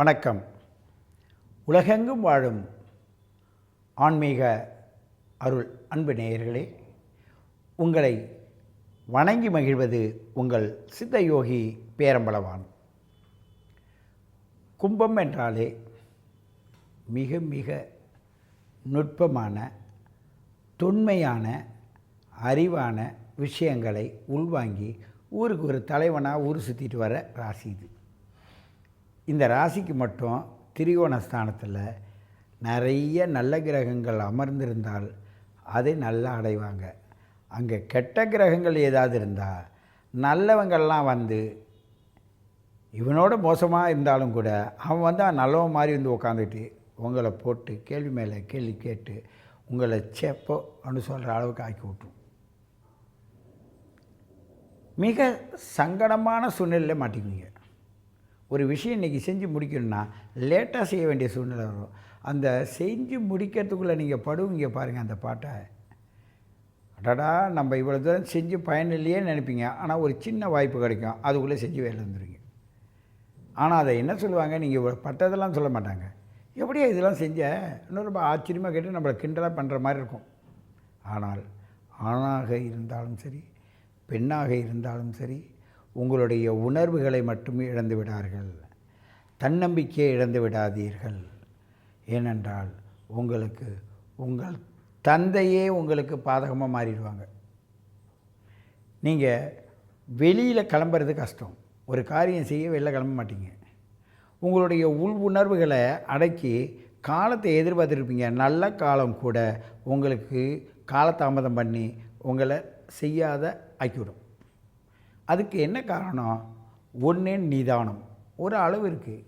வணக்கம். உலகெங்கும் வாழும் ஆன்மீக அருள் அன்பு நேயர்களே உங்களை வணங்கி மகிழ்வது உங்கள் சித்தயோகி பேரம்பளவான் கும்பம் என்றாலே மிக மிக நுட்பமான தொன்மையான அறிவான விஷயங்களை உள்வாங்கி ஊருக்கு ஒரு தலைவனாக ஊர் சுற்றிட்டு வர ராசி இது. இந்த ராசிக்கு மட்டும் திரிகோண ஸ்தானத்தில் நிறைய நல்ல கிரகங்கள் அமர்ந்திருந்தால் அதை நல்லா அடைவாங்க. அங்கே கெட்ட கிரகங்கள் ஏதாவது இருந்தால் நல்லவங்கள்லாம் வந்து இவனோட மோசமாக இருந்தாலும் கூட அவன் வந்து நல்லவன் மாதிரி வந்து உட்காந்துட்டு உங்களை போட்டு கேள்வி மேலே கேள்வி கேட்டு உங்களை செப்போ அப்படின்னு சொல்கிற அளவுக்கு ஆக்கி விட்ரும். மிக சங்கடமான சூழ்நிலையில் மாட்டிக்குவீங்க. ஒரு விஷயம் இன்றைக்கி செஞ்சு முடிக்கணும்னா லேட்டாக செய்ய வேண்டிய சூழ்நிலை வரும். அந்த செஞ்சு முடிக்கிறதுக்குள்ளே நீங்கள் படுவீங்க பாருங்கள் அந்த பாட்டை. அடடா நம்ம இவ்வளோ தூரம் செஞ்சு பயன் இல்லையே நினைப்பீங்க. ஆனால் ஒரு சின்ன வாய்ப்பு கிடைக்கும். அதுக்குள்ளே செஞ்சு வேலை வந்துடுவீங்க ஆனால் அதை என்ன சொல்லுவாங்க? நீங்கள் இவ்வளோ பட்டதெல்லாம் சொல்ல மாட்டாங்க. எப்படியா இதெல்லாம் செஞ்ச? இன்னும் ரொம்ப ஆச்சரியமாக கேட்டு நம்மளை கிண்டலாக பண்ணுற மாதிரி இருக்கும். ஆனால் ஆணாக இருந்தாலும் சரி பெண்ணாக இருந்தாலும் சரி உங்களுடைய உணர்வுகளை மட்டும் இழந்து விடார்கள். தன்னம்பிக்கையை இழந்து விடாதீர்கள். ஏனென்றால் உங்களுக்கு உங்கள் தந்தையே உங்களுக்கு பாதகமாக மாறிடுவாங்க. நீங்கள் வெளியில் கிளம்புறது கஷ்டம். ஒரு காரியம் செய்ய வெளில கிளம்ப மாட்டீங்க. உங்களுடைய உள் உணர்வுகளை அடக்கி காலத்தை எதிர்பார்த்துருப்பீங்க. நல்ல காலம் கூட உங்களுக்கு காலதாமதம் பண்ணி உங்களை செய்யாத ஆக்கிவிடும். அதுக்கு என்ன காரணம்? ஒன்று நிதானம். ஒரு அளவு இருக்குது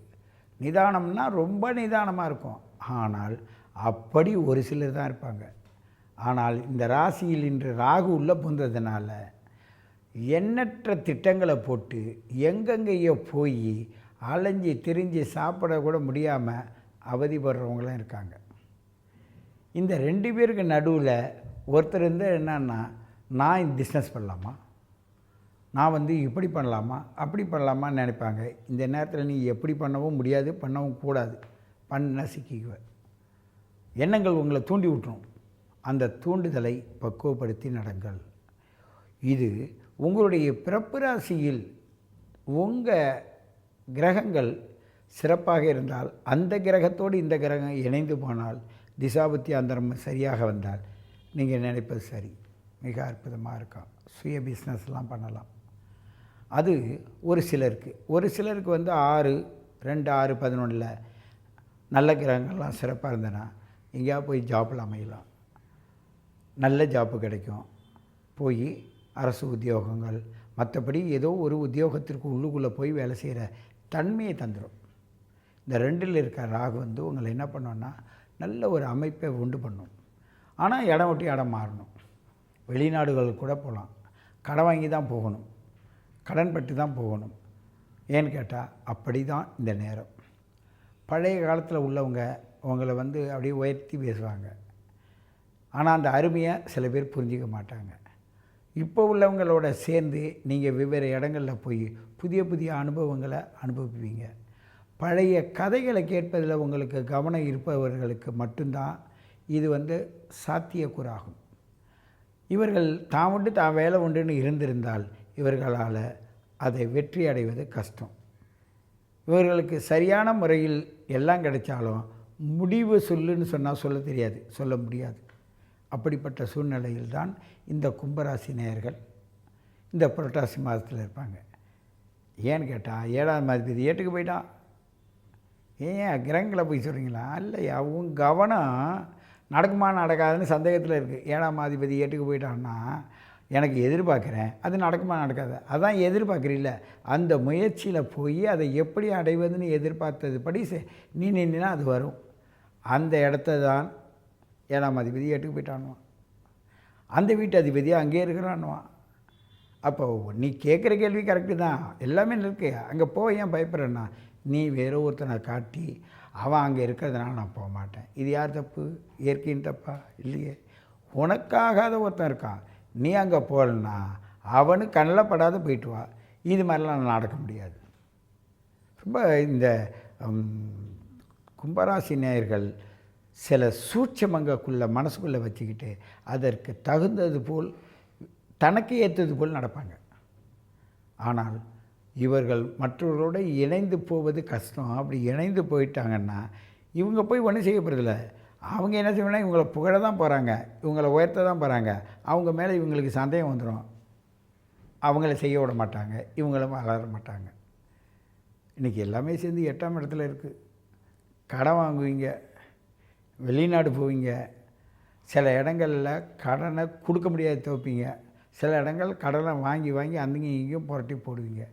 நிதானம்னா ரொம்ப நிதானமாக இருக்கும். ஆனால் அப்படி ஒரு சிலர் தான் இருப்பாங்க. ஆனால் இந்த ராசியில் இன்று ராகு உள்ளே புந்ததுனால எண்ணற்ற திட்டங்களை போட்டு எங்கெங்கேயோ போய் அலைஞ்சி திரிஞ்சு சாப்பிட கூட முடியாமல் அவதிப்படுறவங்களும் இருக்காங்க. இந்த ரெண்டு பேருக்கு நடுவில் ஒருத்தர் வந்து என்னன்னா நான் பிஸ்னஸ் பண்ணலாமா? நான் வந்து இப்படி பண்ணலாமா அப்படி பண்ணலாமான்னு நினைப்பாங்க. இந்த நேரத்தில் நீ எப்படி பண்ணவும் முடியாது பண்ணவும் கூடாது. பண்ண சிக்கிக்குவ எண்ணங்கள் உங்களை தூண்டி விட்டுரும். அந்த தூண்டுதலை பக்குவப்படுத்தி நடங்கள். இது உங்களுடைய பிறப்பு ராசியில் உங்கள் கிரகங்கள் சிறப்பாக இருந்தால் அந்த கிரகத்தோடு இந்த கிரகம் இணைந்து போனால் திசாபுத்தி அந்தரம் சரியாக வந்தால் நீங்கள் நினைப்பது சரி. மிக அற்புதமாக இருக்கும். சுய பிஸ்னஸ்லாம் பண்ணலாம். அது ஒரு சிலருக்கு. ஒரு சிலருக்கு வந்து ஆறு ரெண்டு ஆறு பதினொன்றில் நல்ல கிரகங்கள்லாம் சிறப்பாக இருந்ததுன்னா எங்கேயா போய் ஜாப்பில் அமையலாம். நல்ல ஜாப்பு கிடைக்கும். போய் அரசு உத்தியோகங்கள் மற்றபடி ஏதோ ஒரு உத்தியோகத்திற்கு உள்ளுக்குள்ளே போய் வேலை செய்கிற தன்மையை தந்துடும் இந்த ரெண்டில் இருக்கிற ராகு வந்து உங்களை என்ன பண்ணோன்னா நல்ல ஒரு அமைப்பை உண்டு பண்ணும். ஆனால் இடம் விட்டு இடம் மாறணும். வெளிநாடுகளுக்கு கூட போகலாம். கடன் வாங்கி தான் போகணும். கடன் பட்டு தான் போகணும். ஏன்னு கேட்டால் அப்படி தான் இந்த நேரம். பழைய காலத்தில் உள்ளவங்க உங்களை வந்து அப்படியே உயர்த்தி பேசுவாங்க. ஆனால் அந்த அருமையை சில பேர் புரிஞ்சிக்க மாட்டாங்க. இப்போ உள்ளவங்களோட சேர்ந்து நீங்கள் வெவ்வேறு இடங்களில் போய் புதிய புதிய அனுபவங்களை அனுபவிப்பீங்க. பழைய கதைகளை கேட்பதில் உங்களுக்கு கவனம் இருப்பவர்களுக்கு மட்டும்தான் இது வந்து சாத்தியக்கூறாகும். இவர்கள் தான் உண்டு தான் வேலை உண்டுன்னு இருந்திருந்தால் இவர்களால் அதை வெற்றி அடைவது கஷ்டம். இவர்களுக்கு சரியான முறையில் எல்லாம் கிடைச்சாலும் முடிவு சொல்லுன்னு சொன்னால் சொல்ல தெரியாது சொல்ல முடியாது. அப்படிப்பட்ட சூழ்நிலையில்தான் இந்த கும்பராசி நேயர்கள் இந்த புரட்டாசி மாதத்தில் இருப்பாங்க. ஏன்னு கேட்டால் ஏழாம் மாதத்து ஏட்டுக்கு போயிட்டான். ஏன் கிரகங்களை போய் சொல்கிறீங்களா இல்லை அவங்க கவனம் நடக்குமா நடக்காதுன்னு சந்தேகத்தில் இருக்குது ஏழாம் அதிபதி ஏட்டுக்கு போயிட்டான்னா எனக்கு எதிர்பார்க்குறேன். அது நடக்குமா நடக்காது? அதான் எதிர்பார்க்குறீல்ல. அந்த முயற்சியில் போய் அதை எப்படி அடைவதுன்னு எதிர்பார்த்தது படி நீ நின்னா அது வரும். அந்த இடத்த தான் ஏழாம் அதிபதி எட்டுக்கு போயிட்டானுவான் அந்த வீட்டு அதிபதி அங்கேயே இருக்கிறான்னுவான். அப்போ நீ கேட்குற கேள்வி கரெக்டு தான். எல்லாமே இருக்கு. அங்கே போய் ஏன் பயப்படுறேன்னா நீ வேற ஒருத்தனை காட்டி அவன் அங்கே இருக்கிறதுனால நான் போக மாட்டேன். இது யார் தப்பு? இயற்கையின் தப்பா? இல்லையே. உனக்காகாத ஒருத்தன் இருக்கான். நீ அங்கே போகலன்னா அவனு கண்ணில் படாத போயிட்டு வா. இது மாதிரிலாம் நடக்க முடியாது. ரொம்ப இந்த கும்பராசி நேயர்கள் சில சூட்சமங்கக்குள்ளே மனசுக்குள்ளே வச்சுக்கிட்டு அதற்கு தகுந்தது போல் தனக்கு ஏற்றது போல் நடப்பாங்க. ஆனால் இவர்கள் மற்றவர்களோடு இணைந்து போவது கஷ்டம். அப்படி இணைந்து போயிட்டாங்கன்னா இவங்க போய் ஒன்றும் செய்ய போகிறதில்ல அவங்க என்ன செய்வாங்கன்னா இவங்களை புகழ தான் போகிறாங்க இவங்களை உயர்த்த தான் போகிறாங்க அவங்க மேலே இவங்களுக்கு சந்தேகம் வந்துடும் அவங்கள செய்ய விட மாட்டாங்க. இவங்களும் வளர மாட்டாங்க. இன்றைக்கி எல்லாமே சேர்ந்து எட்டாம் இடத்துல இருக்குது கடன் வாங்குவீங்க வெளிநாடு போவீங்க. சில இடங்களில் கடனை கொடுக்க முடியாது துவைப்பீங்க. சில இடங்கள் கடனை வாங்கி வாங்கி அங்கேயும் இங்கேயும் புரட்டி போடுவீங்க.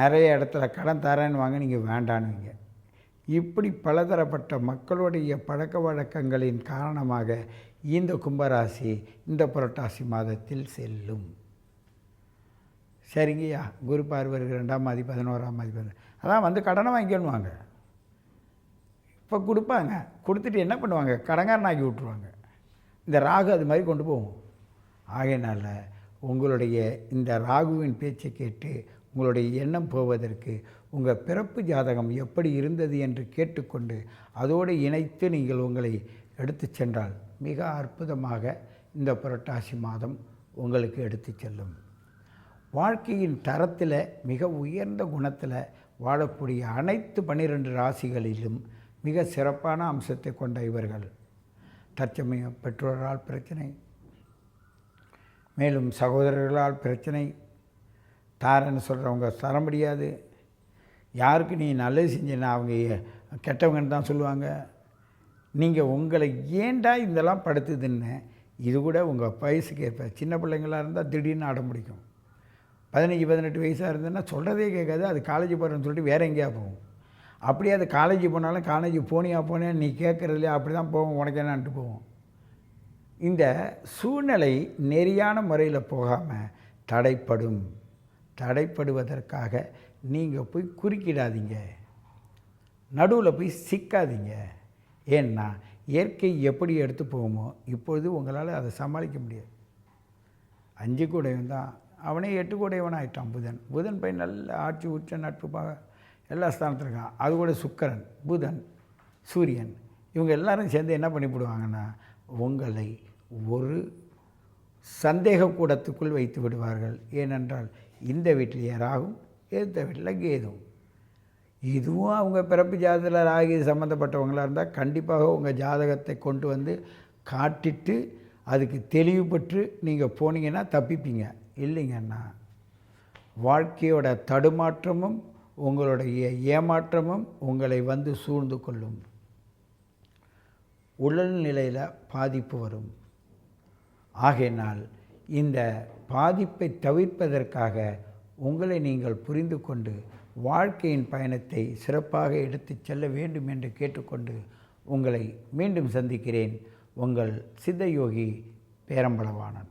நிறைய இடத்துல கடன் தரேன்னு வாங்க நீங்கள் வேண்டான்னுவீங்க. இப்படி பலதரப்பட்ட மக்களுடைய பழக்க வழக்கங்களின் காரணமாக இந்த கும்பராசி இந்த புரட்டாசி மாதத்தில் செல்லும். சரிங்கய்யா. குரு பார்வருக்கு ரெண்டாம் மாதி பதினோராம் மாதி பதினோரு அதான் வந்து கடனை வாங்கிக்கணுவாங்க. இப்போ கொடுப்பாங்க. கொடுத்துட்டு என்ன பண்ணுவாங்க? கடங்காரன் ஆக்கி விட்ருவாங்க இந்த ராகு அது மாதிரி கொண்டு போவோம் ஆகையினால் உங்களுடைய இந்த ராகுவின் பேச்சை கேட்டு உங்களுடைய எண்ணம் போவதற்கு உங்கள் பிறப்பு ஜாதகம் எப்படி இருந்தது என்று கேட்டுக்கொண்டு அதோடு இணைத்து நீங்கள் உங்களை எடுத்துச் சென்றால் மிக அற்புதமாக இந்த புரட்டாசி மாதம் உங்களுக்கு எடுத்துச் செல்லும். வாழ்க்கையின் தரத்தில் மிக உயர்ந்த குணத்தில் வாழக்கூடிய அனைத்து பன்னிரெண்டு ராசிகளிலும் மிக சிறப்பான அம்சத்தை கொண்ட இவர்கள். தற்சமயம் பெற்றோரால் பிரச்சனை. மேலும் சகோதரர்களால் பிரச்சனை. தாரன்னு சொல்கிறவங்க தர முடியாது. யாருக்கு நீ நல்லது செஞ்சேன்னா அவங்க கெட்டவங்கன்னு தான் சொல்லுவாங்க. நீங்கள் உங்களை ஏண்டா இதெல்லாம் படுத்துதுன்னு இது கூட உங்கள் வயசுக்கு ஏற்ப சின்ன பிள்ளைங்களாக இருந்தால் திடீர்னு அடம் பிடிக்கும். பதினஞ்சு பதினெட்டு வயசாக இருந்ததுன்னா சொல்கிறதே கேட்காது. அது காலேஜ் போகிறேன்னு சொல்லிட்டு வேறு எங்கேயா போகும். அப்படியே அது காலேஜ் போனாலும் காலேஜ் போனியா போனியா நீ கேட்குறதுல அப்படி தான் போவோம் உனக்கு என்னான்ட்டு போவோம் இந்த சூழ்நிலை நெறியான முறையில் போகாமல் தடைப்படும். தடைப்படுவதற்காக நீங்கள் போய் குறுக்கிடாதீங்க. நடுவில் போய் சிக்காதீங்க. ஏன்னா இயற்கை எப்படி எடுத்து போகுமோ இப்பொழுது உங்களால் அதை சமாளிக்க முடியாது. அஞ்சு கூடையும் தான். அவனே எட்டு கூடையவன் ஆகிட்டான் புதன். புதன் போய் நல்ல ஆட்சி உச்ச நட்பு எல்லா ஸ்தானத்தில் இருக்கான். அது கூட சுக்கரன் புதன் சூரியன். இவங்க எல்லாரும் சேர்ந்து என்ன பண்ணிவிடுவாங்கன்னா உங்களை ஒரு சந்தேக கூடத்துக்குள் வைத்து விடுவார்கள். ஏனென்றால் இந்த வீட்டிலேயே ராகும் எதிர்த்த வீட்டில் கேதும் இதுவும் அவங்க பிறப்பு ஜாதகத்தில் ராகி சம்மந்தப்பட்டவங்களாக இருந்தால் கண்டிப்பாக உங்கள் ஜாதகத்தை கொண்டு வந்து காட்டிட்டு அதுக்கு தெளிவுபட்டு நீங்கள் போனீங்கன்னா தப்பிப்பீங்க. இல்லைங்கன்னா வாழ்க்கையோட தடுமாற்றமும் உங்களுடைய ஏமாற்றமும் உங்களை வந்து சூழ்ந்து கொள்ளும். உடல்நிலையில் பாதிப்பு வரும். ஆகையினால் இந்த பாதிப்பை தவிர்ப்பதற்காக உங்களை நீங்கள் புரிந்து கொண்டு வாழ்க்கையின் பயணத்தை சிறப்பாக எடுத்துச் செல்ல வேண்டும் என்று கேட்டுக்கொண்டு உங்களை மீண்டும் சந்திக்கிறேன். உங்கள் சித்தயோகி பேரம்பளவானன்